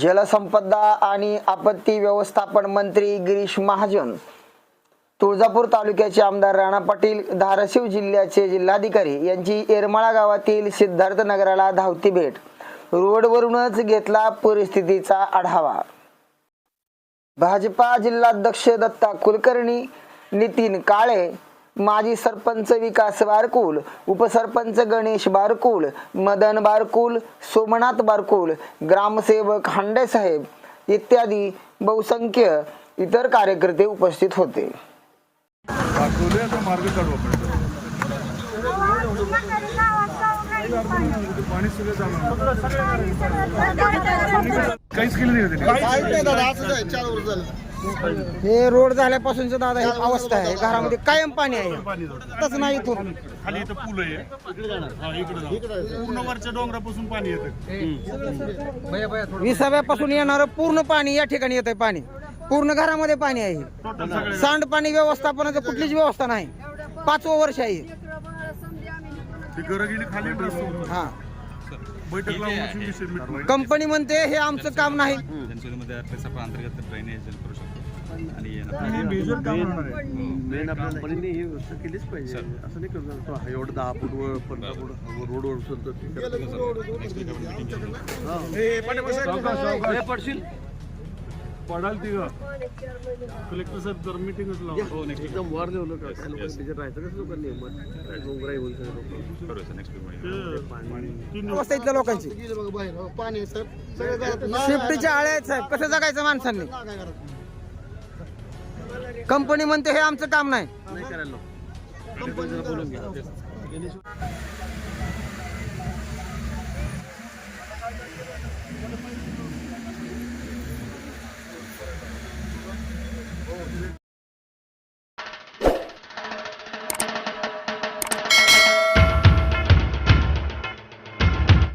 जलसंपदा आणि आपत्ती व्यवस्थापन मंत्री गिरीश महाजन तुळजापूर तालुक्याचे आमदार राणा पाटील धाराशिव जिल्ह्याचे जिल्हाधिकारी यांची येरमाळा गावातील सिद्धार्थ नगराला धावती भेट. रोडवरूनच घेतला परिस्थितीचा आढावा. भाजपा जिल्हाध्यक्ष दत्ता कुलकर्णी नितीन काळे माजी सरपंच विकास बारकुल उपसरपंच गणेश बारकुल मदन बारकुल सोमनाथ बारकुल ग्रामसेवक हांडेसाहेब इत्यादी बहुसंख्य इतर कार्यकर्ते उपस्थित होते. काहीच केलं नाही हे रोड झाल्यापासूनच दादा ही अवस्था आहे. घरामध्ये कायम पाणी आहे. तसं नाही इथून. खाली इथं पूल आहे. हा, इकडं जाऊ. पूर्ण वरच्या डोंगरापासून पाणी येतं विसाव्यापासून येणारं पूर्ण पाणी या ठिकाणी येत आहे पाणी. पूर्ण घरामध्ये पाणी आहे. सांडपाणी व्यवस्थापनाचं कुठलीच व्यवस्था नाही. पाचवं वर्ष आहे. ती घरं गेली खाली रस्ता हा. बैठक लावून विषय मिटवायचा. कंपनी म्हणते हे आमचं काम नाही. अंतर्गत ड्रेनेज करू शकतो. आणि हे मेजर काम होणार आहे. मेन आपल्या कंपनीने ही व्यवस्था केलीच पाहिजे. असं नाही एवढं दहा फूट वर पंधरा फूट रोडवर उचलतो. पडशील. पडाल ती कलेक्टर साहेब जर मिटिंगच लावा. एकदम वर लेवलं का? काय लोकांना त्याच्यात राहायचं कसं लोकांनी? मग डोंगराई होईल सगळे लोक. इथल्या लोकांची. शिफ्टीच्या आळ्या आहेत साहेब. कसं जगायचं माणसांनी? कंपनी म्हणते हे आमचं काम नाही. नाही करायला. बोलून घ्या.